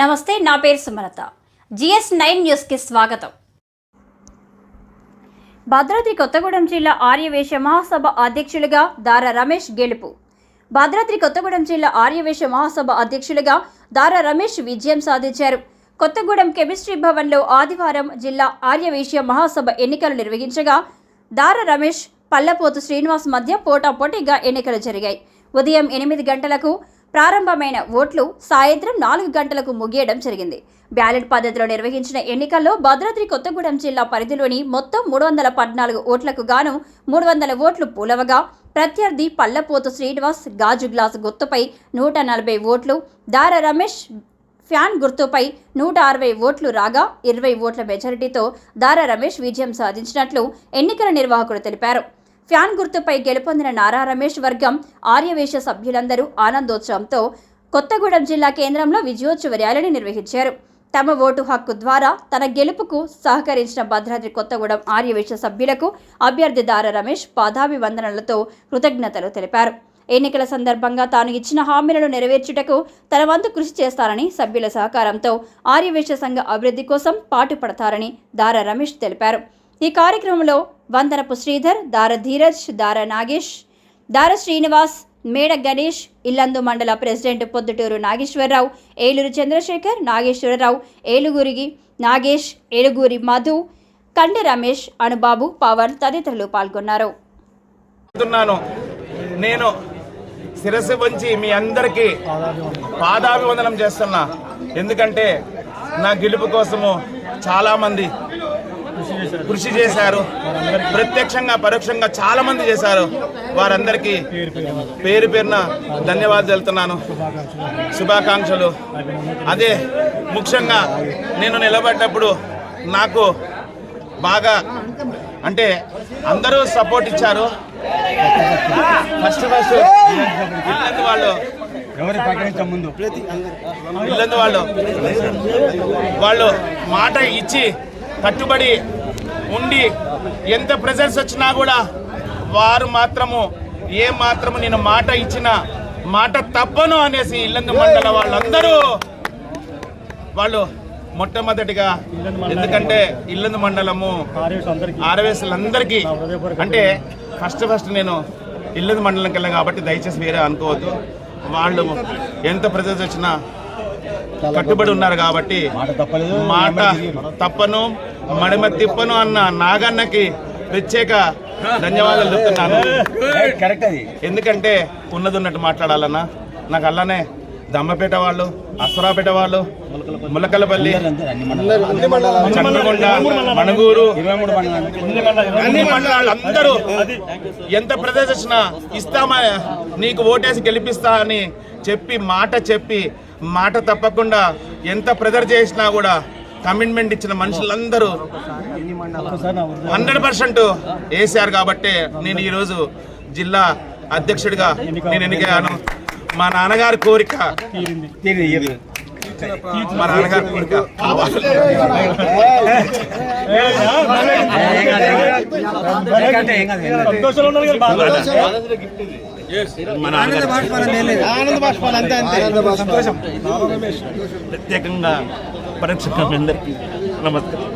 నమస్తే నా పేరు సుమలత. జిఎస్ నైన్ న్యూస్కి స్వాగతం. భద్రాద్రి కొత్తగూడెం జిల్లా ఆర్యవేశ మహాసభ అధ్యక్షులుగా దారా రమేష్ గెలుపు. భద్రాద్రి కొత్తగూడెం జిల్లా ఆర్యవేశ మహాసభ అధ్యక్షులుగా దారా రమేష్ విజయం సాధించారు. కొత్తగూడెం కెమిస్ట్రీ భవన్లో ఆదివారం జిల్లా ఆర్యవేశ్య మహాసభ ఎన్నికలు నిర్వహించగా దార రమేష్ పల్లపోతు శ్రీనివాస్ మధ్య పోటాపోటీగా ఎన్నికలు జరిగాయి. ఉదయం ఎనిమిది గంటలకు ప్రారంభమైన ఓట్లు సాయంత్రం నాలుగు గంటలకు ముగియడం జరిగింది. బ్యాలెట్ పద్ధతిలో నిర్వహించిన ఎన్నికల్లో భద్రాద్రి కొత్తగూడెం జిల్లా పరిధిలోని మొత్తం మూడు వందల పద్నాలుగు ఓట్లకు గాను మూడు వందల ఓట్లు పూలవగా ప్రత్యర్థి పల్లపోతు శ్రీనివాస్ గాజు గ్లాసు గుర్తుపై నూట నలభై ఓట్లు దార రమేష్ ఫ్యాన్ గుర్తుపై నూట అరవై ఓట్లు రాగా ఇరవై ఓట్ల మెజారిటీతో దారా రమేష్ విజయం సాధించినట్లు ఎన్నికల నిర్వాహకుడు తెలిపారు. ఫ్యాన్ గుర్తుపై గెలుపొందిన నారా రమేష్ వర్గం ఆర్యవేశ సభ్యులందరూ ఆనందోత్సవంతో కొత్తగూడెం జిల్లా కేంద్రంలో విజయోత్సవ ర్యాలీని నిర్వహించారు. తమ ఓటు హక్కు ద్వారా తన గెలుపుకు సహకరించిన భద్రాద్రి కొత్తగూడెం ఆర్యవేశ సభ్యులకు అభ్యర్థి దార రమేష్ పాదాభివందనలతో కృతజ్ఞతలు తెలిపారు. ఎన్నికల సందర్భంగా తాను ఇచ్చిన హామీలను నెరవేర్చుటకు తన వంతు కృషి చేస్తారని సభ్యుల సహకారంతో ఆర్యవేశ సంఘ అభివృద్ధి కోసం పాటుపడతారని దారా రమేష్ తెలిపారు. ఈ కార్యక్రమంలో వందనపు శ్రీధర్ దార ధీరజ్ దార నాగేష్ దార శ్రీనివాస్ మేడ గణేష్ ఇల్లందు మండల ప్రెసిడెంట్ పొద్దుటూరు నాగేశ్వరరావు ఏలూరు చంద్రశేఖర్ నాగేశ్వరరావు ఏలుగురికి నాగేష్ ఏలుగురి మధు కండె రమేష్ అనుబాబు పవన్ తదితరులు పాల్గొన్నారు. నేను శిరస్సు వంచి మీ అందరికీ పాదాభివందనం చేస్తున్నా. ఎందుకంటే నా గెలుపు కోసము చాలామంది కృషి చేశారు. ప్రత్యక్షంగా పరోక్షంగా చాలా మంది చేశారు. వారందరికీ పేరు పేరున ధన్యవాదాలు తెలుపుతున్నాను. శుభాకాంక్షలు. అదే ముఖ్యంగా నేను నిలబడ్డప్పుడు నాకు బాగా అంటే అందరూ సపోర్ట్ ఇచ్చారు. ఫస్ట్ ఫస్ట్ ఇల్లందు వాళ్ళు. ఎవరి ప్రకటించే ముందు? ఇల్లందు వాళ్ళు. వాళ్ళు మాట ఇచ్చి కట్టుబడి ఉండి ఎంత ప్రెజర్స్ వచ్చినా కూడా వారు మాత్రము ఏ మాత్రము నేను మాట ఇచ్చిన మాట తప్పను అనేసి ఇల్లందు మండల వాళ్ళందరూ వాళ్ళు మొట్టమొదటిగా ఎందుకంటే ఇల్లందు మండలము ఆర్ఎస్ ఆర్ఎస్లందరికీ అంటే ఫస్ట్ ఫస్ట్ నేను ఇల్లందు మండలంకి వెళ్ళాను కాబట్టి దయచేసి వేరే అనుకోవద్దు. వాళ్ళు ఎంత ప్రజెస్ వచ్చినా కట్టుబడి ఉన్నారు కాబట్టి మాట తప్పను మడిమ తిప్పను అన్న నాగన్నకి ప్రత్యేక ధన్యవాదాలు చెప్తున్నాను. ఎందుకంటే ఉన్నది ఉన్నట్టు మాట్లాడాలన్నా నాకు అలానే దమ్మపేట వాళ్ళు అసరాపేట వాళ్ళు ములకలపల్లి చంద్రకొండ మణుగూరు అన్ని మండలాలు అందరూ ఎంత ప్రదేశ్ వచ్చినా ఇస్తామా నీకు ఓటేసి గెలిపిస్తా అని చెప్పి మాట చెప్పి మాట తప్పకుండా ఎంత ప్రెజర్ చేసినా కూడా కమిట్మెంట్ ఇచ్చిన మనుషులందరూ హండ్రెడ్ పర్సెంట్ వేసారు కాబట్టి నేను ఈరోజు జిల్లా అధ్యక్షుడిగా నేను ఎన్నికయ్యాను. మా నాన్నగారి కోరిక మా నాన్నగారి కోరిక. సంతోషంలో ప్రత్యేకంగా పరీక్ష అందరికీ నమస్కారం.